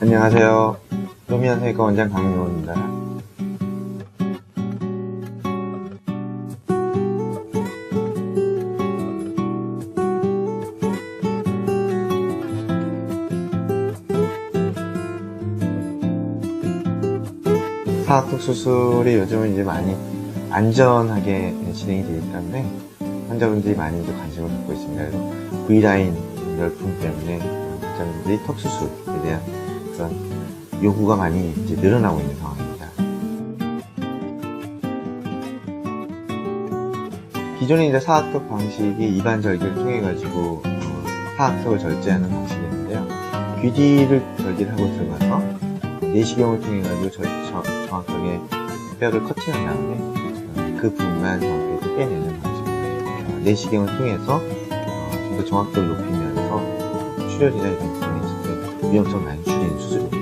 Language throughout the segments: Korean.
안녕하세요. 노미안 세과 원장 강민호입니다. 사각턱 수술이 요즘은 이제 많이 안전하게 진행이 되기 때문에 환자분들이 많이 관심을 갖고 있습니다. 그래서 V라인 열풍 때문에 환자분들이 턱 수술에 대한 그런 요구가 많이 이제 늘어나고 있는 상황입니다. 기존에 이제 사각턱 방식이 입안 절개를 통해 가지고 어, 사각턱을 절제하는 방식이었는데요. 귀 뒤를 절개를 하고 들어가서 내시경을 통해 가지고 저- 저- 정확하게 뼈를 커팅한 다음에 어, 그 부분만 정확하게 빼내는 방식입니다. 어, 내시경을 통해서 어, 좀더 정확도를 높이면서 출혈이나 이런 부분에 있어서 위험성을 많이 줄이는 수술입니다.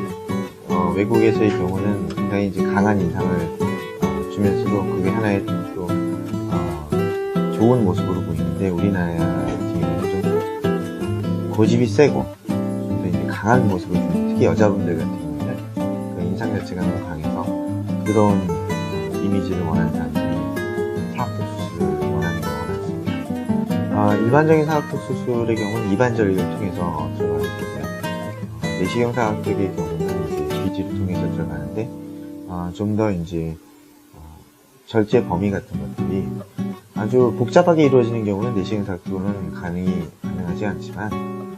어, 외국에서의 경우는 굉장히 이제 강한 인상을 어, 주면서도 그게 하나의 또 어, 좋은 모습으로 보이는데 우리나라 같은 경우는 좀 고집이 세고 좀 더 이제 강한 모습을 주는 특히 여자분들 같은 경우는 그 인상 자체가 너무 강해서 그런 어, 이미지를 원하는 사람들이 사각턱 수술을 원하는 경우가 많습니다. 아, 일반적인 사각턱 수술의 경우는 입안절개를 통해서. 어, 내시경 사각턱의 경우는 이제 귀지를 통해서 들어가는데 좀더 이제 어, 절제 범위 같은 것들이 아주 복잡하게 이루어지는 경우는 내시경 사각턱은 가능이 가능하지 않지만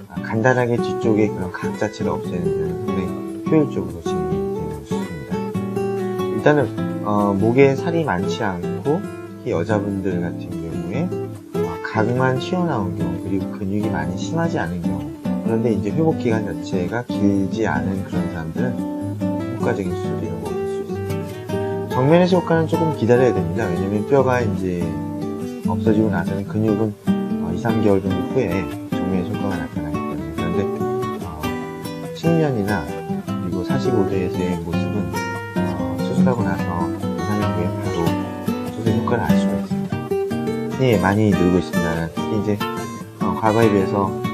아, 간단하게 뒤쪽에 그런 각 자체를 없애는 데는 상당히 효율적으로 진행이 되는 수술입니다. 일단은 어, 목에 살이 많지 않고 특히 여자분들 같은 경우에 어, 각만 튀어나온 경우 그리고 근육이 많이 심하지 않은 경우 그런데 이제 회복 기간 자체가 길지 않은 그런 사람들은 효과적인 수술이라고 볼수 있습니다. 정면에서 효과는 조금 기다려야 됩니다. 왜냐면 뼈가 이제 없어지고 나서는 근육은 어, 2, 3개월 정도 후에 정면에서 효과가 나타나기 때문에 그런데 어, 측면이나 그리고 45도에서의 모습은 어, 수술하고 나서 2, 3일 후에 바로 수술 효과를 알 수가 있습니다. 예, 많이 늘고 있습니다. 특히 이제 어, 과거에 비해서 어,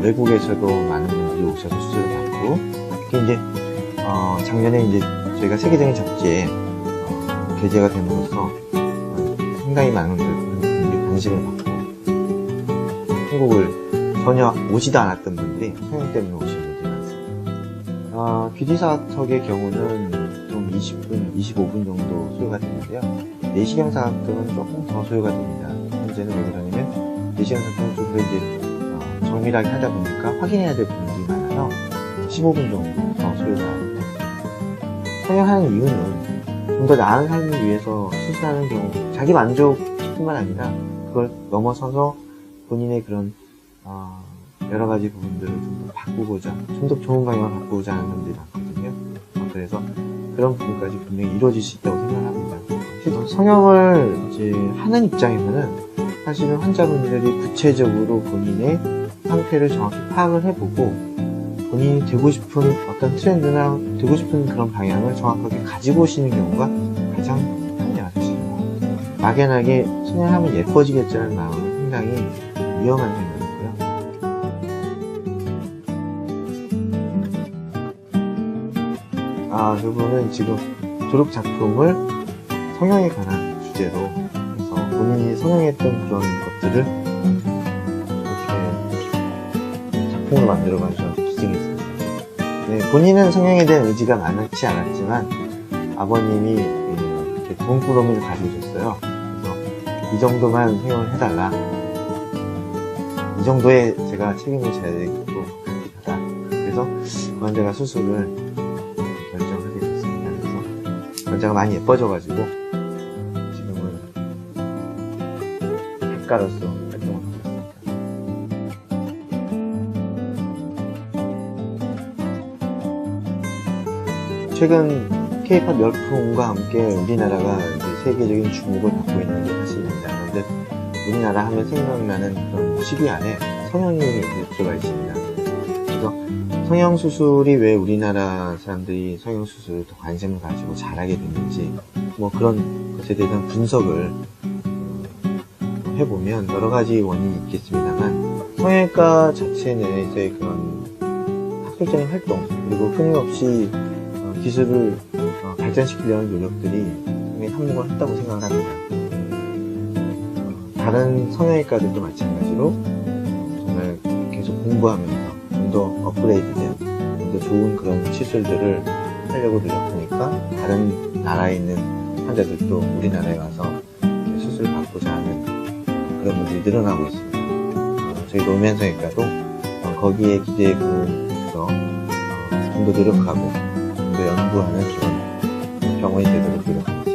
외국에서도 많은 분들이 오셔서 수술을 받고 특히 이제 어, 작년에 이제 저희가 세계적인 잡지에 어, 게재가 됨으로써 어, 상당히 많은 분들이 관심을 받고 한국을 전혀 오지도 않았던 분들이 성형 때문에 오신 분들이 많습니다. 어, 귀지사각턱의 경우는 좀 20분, 25분 정도 소요가 되는데요. 내시경 사각턱은 조금 더 소요가 됩니다. 현재는 왜 그러냐면 내시경 사각턱은 좀더 이제 어, 정밀하게 하다 보니까 확인해야 될 부분들이 많아서 15분 정도 더 소요가. 성형하는 이유는 좀 더 나은 삶을 위해서 수술하는 경우 자기 만족뿐만 아니라 그걸 넘어서서 본인의 그런 어, 여러 가지 부분들을 좀 더 바꾸고자 좀 더 좋은 방향을 바꾸고자 하는 사람들이 많거든요. 어, 그래서 그런 부분까지 분명히 이루어질 수 있다고 생각합니다. 그래서 성형을 이제 하는 입장에서는 사실은 환자분들이 구체적으로 본인의 상태를 정확히 파악을 해보고 본인이 되고 싶은 어떤 트렌드나 되고 싶은 그런 방향을 정확하게 가지고 오시는 경우가 가장 사실. 막연하게 성형하면 예뻐지겠다는 마음은 상당히 위험한 생각이고요. 아, 그분은 지금 졸업 작품을 성형에 관한 주제로 해서 본인이 성형했던 그런 것들을 작품으로 만들어가지고 기증했습니다. 네, 본인은 성형에 대한 의지가 많지 않았지만 아버님이 이렇게 동꾸러미를 가지셨어요. 그래서 이 정도만 성형을 해달라. 이 정도에 제가 책임을 져야 되고 하다. 그래서 환자가 수술을 결정하게 됐습니다. 그래서 환자가 많이 예뻐져가지고 지금은 작가로서 최근 K-팝 열풍과 함께 우리나라가 이제 세계적인 주목을 받고 있는 게 사실입니다. 그런데 우리나라 하면 생각나는 그런 10위 안에 성형이 들어가 있습니다. 그래서 성형 수술이 왜 우리나라 사람들이 성형 수술에 더 관심을 가지고 잘하게 됐는지 뭐 그런 것에 대한 분석을 어, 해보면 여러 가지 원인이 있겠습니다만 성형외과 자체 내에서의 그런 학술적인 활동 그리고 끊임없이 어, 기술을 어, 발전시키려는 노력들이 상당히 한몫을 했다고 생각을 합니다. 어, 다른 성형외과들도 마찬가지로 정말 계속 공부하면서 좀 더 업그레이드된, 좀 더 좋은 그런 시술들을 하려고 노력하니까 다른 나라에 있는 환자들도 우리나라에 와서 수술을 받고자 하는 그런 분들이 늘어나고 있습니다. 어, 저희 노면 성형외과도 어, 거기에 부응해서 어, 좀더 노력하고 연구하는 그런 병원이 되도록 노력합니다.